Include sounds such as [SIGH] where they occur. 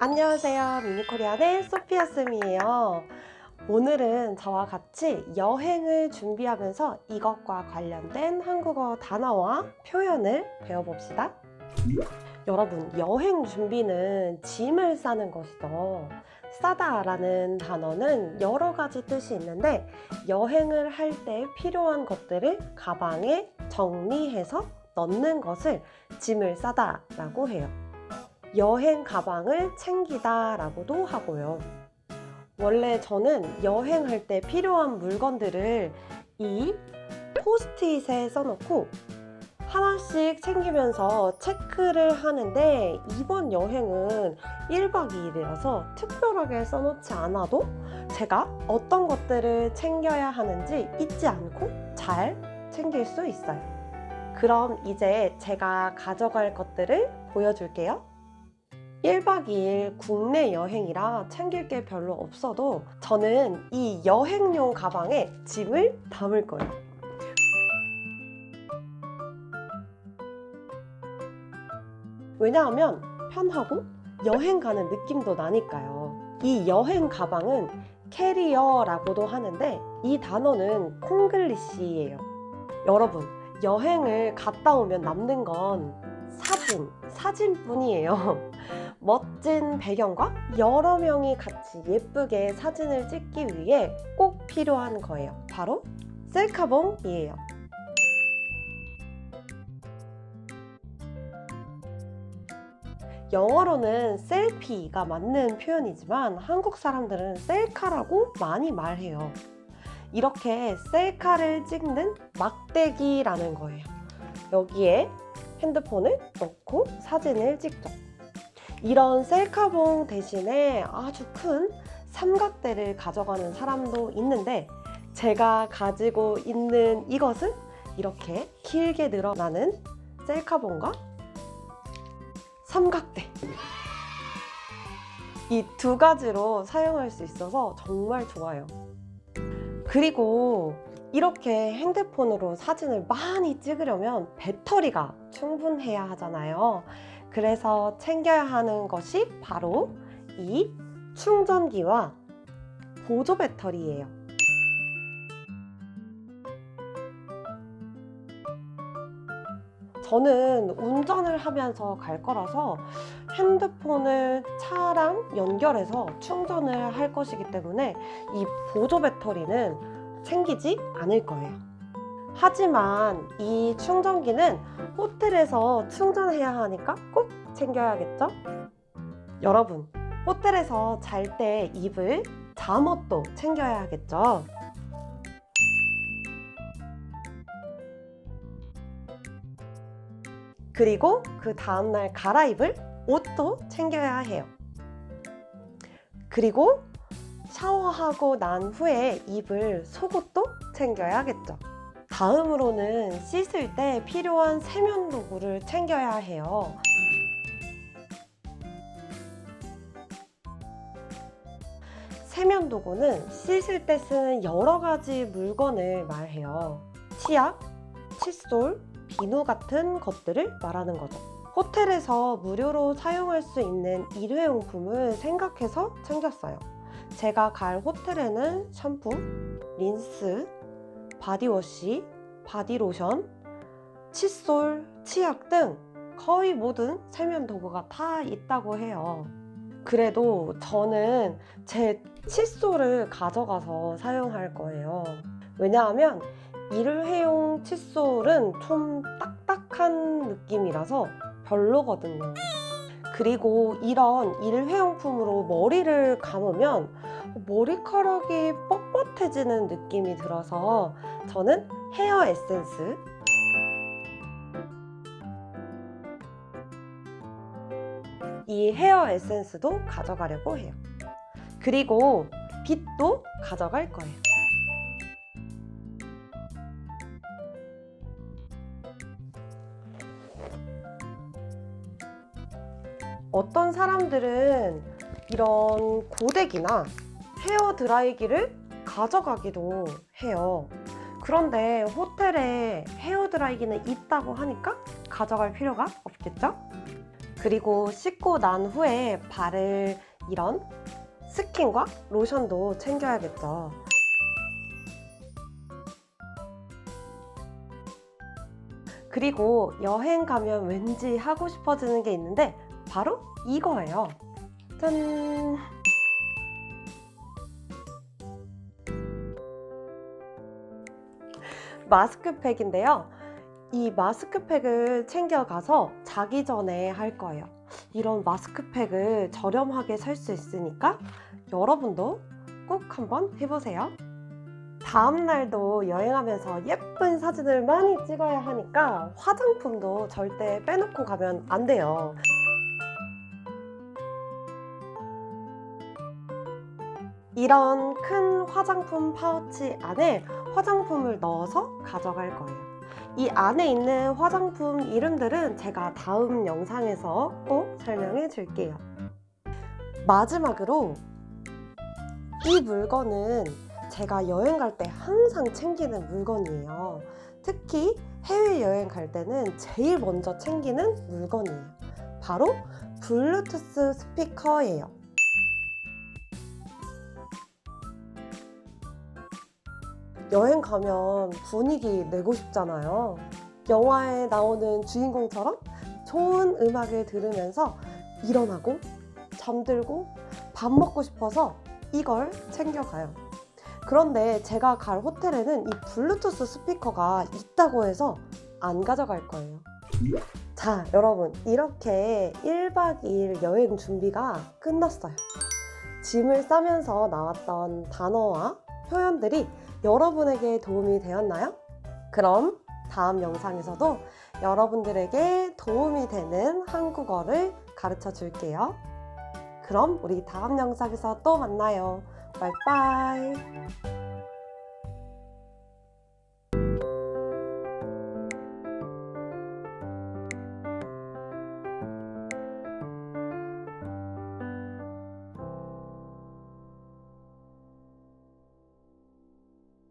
안녕하세요. 미니코리안의 소피아쌤이에요. 오늘은 저와 같이 여행을 준비하면서 이것과 관련된 한국어 단어와 표현을 배워봅시다. 여러분, 여행 준비는 짐을 싸는 것이죠. 싸다라는 단어는 여러 가지 뜻이 있는데 여행을 할 때 필요한 것들을 가방에 정리해서 넣는 것을 짐을 싸다라고 해요. 여행 가방을 챙기다 라고도 하고요. 원래 저는 여행할 때 필요한 물건들을 이 포스트잇에 써놓고 하나씩 챙기면서 체크를 하는데 이번 여행은 1박 2일이라서 특별하게 써놓지 않아도 제가 어떤 것들을 챙겨야 하는지 잊지 않고 잘 챙길 수 있어요. 그럼 이제 제가 가져갈 것들을 보여줄게요. 1박 2일 국내 여행이라 챙길 게 별로 없어도 저는 이 여행용 가방에 짐을 담을 거예요. 왜냐하면 편하고 여행 가는 느낌도 나니까요. 이 여행 가방은 캐리어라고도 하는데 이 단어는 콩글리시예요. 여러분, 여행을 갔다 오면 남는 건 사진, 사진뿐이에요. [LAUGHS] 멋진 배경과 여러 명이 같이 예쁘게 사진을 찍기 위해 꼭 필요한 거예요. 바로 셀카봉이에요. 영어로는 셀피가 맞는 표현이지만 한국 사람들은 셀카라고 많이 말해요. 이렇게 셀카를 찍는 막대기라는 거예요. 여기에 핸드폰을 넣고 사진을 찍죠. 이런 셀카봉 대신에 아주 큰 삼각대를 가져가는 사람도 있는데 제가 가지고 있는 이것은 이렇게 길게 늘어나는 셀카봉과 삼각대 이 두 가지로 사용할 수 있어서 정말 좋아요. 그리고 이렇게 핸드폰으로 사진을 많이 찍으려면 배터리가 충분해야 하잖아요. 그래서 챙겨야 하는 것이 바로 이 충전기와 보조 배터리예요. 저는 운전을 하면서 갈 거라서 핸드폰을 차랑 연결해서 충전을 할 것이기 때문에 이 보조 배터리는 챙기지 않을 거예요. 하지만 이 충전기는 호텔에서 충전해야 하니까 꼭 챙겨야겠죠? 여러분, 호텔에서 잘 때 입을 잠옷도 챙겨야 하겠죠? 그리고 그 다음날 갈아입을 옷도 챙겨야 해요. 그리고 샤워하고 난 후에 입을 속옷도 챙겨야겠죠. 다음으로는 씻을 때 필요한 세면 도구를 챙겨야 해요. 세면 도구는 씻을 때 쓰는 여러 가지 물건을 말해요. 치약, 칫솔, 비누 같은 것들을 말하는 거죠. 호텔에서 무료로 사용할 수 있는 일회용품을 생각해서 챙겼어요. 제가 갈 호텔에는 샴푸, 린스, 바디워시, 바디로션, 칫솔, 치약 등 거의 모든 세면 도구가 다 있다고 해요. 그래도 저는 제 칫솔을 가져가서 사용할 거예요. 왜냐하면 일회용 칫솔은 좀 딱딱한 느낌이라서 별로거든요. 그리고 이런 일회용품으로 머리를 감으면 머리카락이 뻣뻣해지는 느낌이 들어서 저는 헤어 에센스 이 헤어 에센스도 가져가려고 해요. 그리고 빗도 가져갈 거예요. 어떤 사람들은 이런 고데기나 헤어 드라이기를 가져가기도 해요. 그런데 호텔에 헤어 드라이기는 있다고 하니까 가져갈 필요가 없겠죠? 그리고 씻고 난 후에 바를 이런 스킨과 로션도 챙겨야겠죠. 그리고 여행 가면 왠지 하고 싶어지는 게 있는데 바로 이거예요. 짠! 마스크팩인데요. 이 마스크팩을 챙겨가서 자기 전에 할 거예요. 이런 마스크팩을 저렴하게 살 수 있으니까 여러분도 꼭 한번 해보세요. 다음 날도 여행하면서 예쁜 사진을 많이 찍어야 하니까 화장품도 절대 빼놓고 가면 안 돼요. 이런 큰 화장품 파우치 안에 화장품을 넣어서 가져갈 거예요. 이 안에 있는 화장품 이름들은 제가 다음 영상에서 꼭 설명해 줄게요. 마지막으로 이 물건은 제가 여행 갈 때 항상 챙기는 물건이에요. 특히 해외여행 갈 때는 제일 먼저 챙기는 물건이에요. 바로 블루투스 스피커예요. 여행 가면 분위기 내고 싶잖아요. 영화에 나오는 주인공처럼 좋은 음악을 들으면서 일어나고 잠들고 밥 먹고 싶어서 이걸 챙겨가요. 그런데 제가 갈 호텔에는 이 블루투스 스피커가 있다고 해서 안 가져갈 거예요. 자, 여러분. 이렇게 1박 2일 여행 준비가 끝났어요. 짐을 싸면서 나왔던 단어와 표현들이 여러분에게 도움이 되었나요? 그럼 다음 영상에서도 여러분들에게 도움이 되는 한국어를 가르쳐 줄게요. 그럼 우리 다음 영상에서 또 만나요. 바이바이.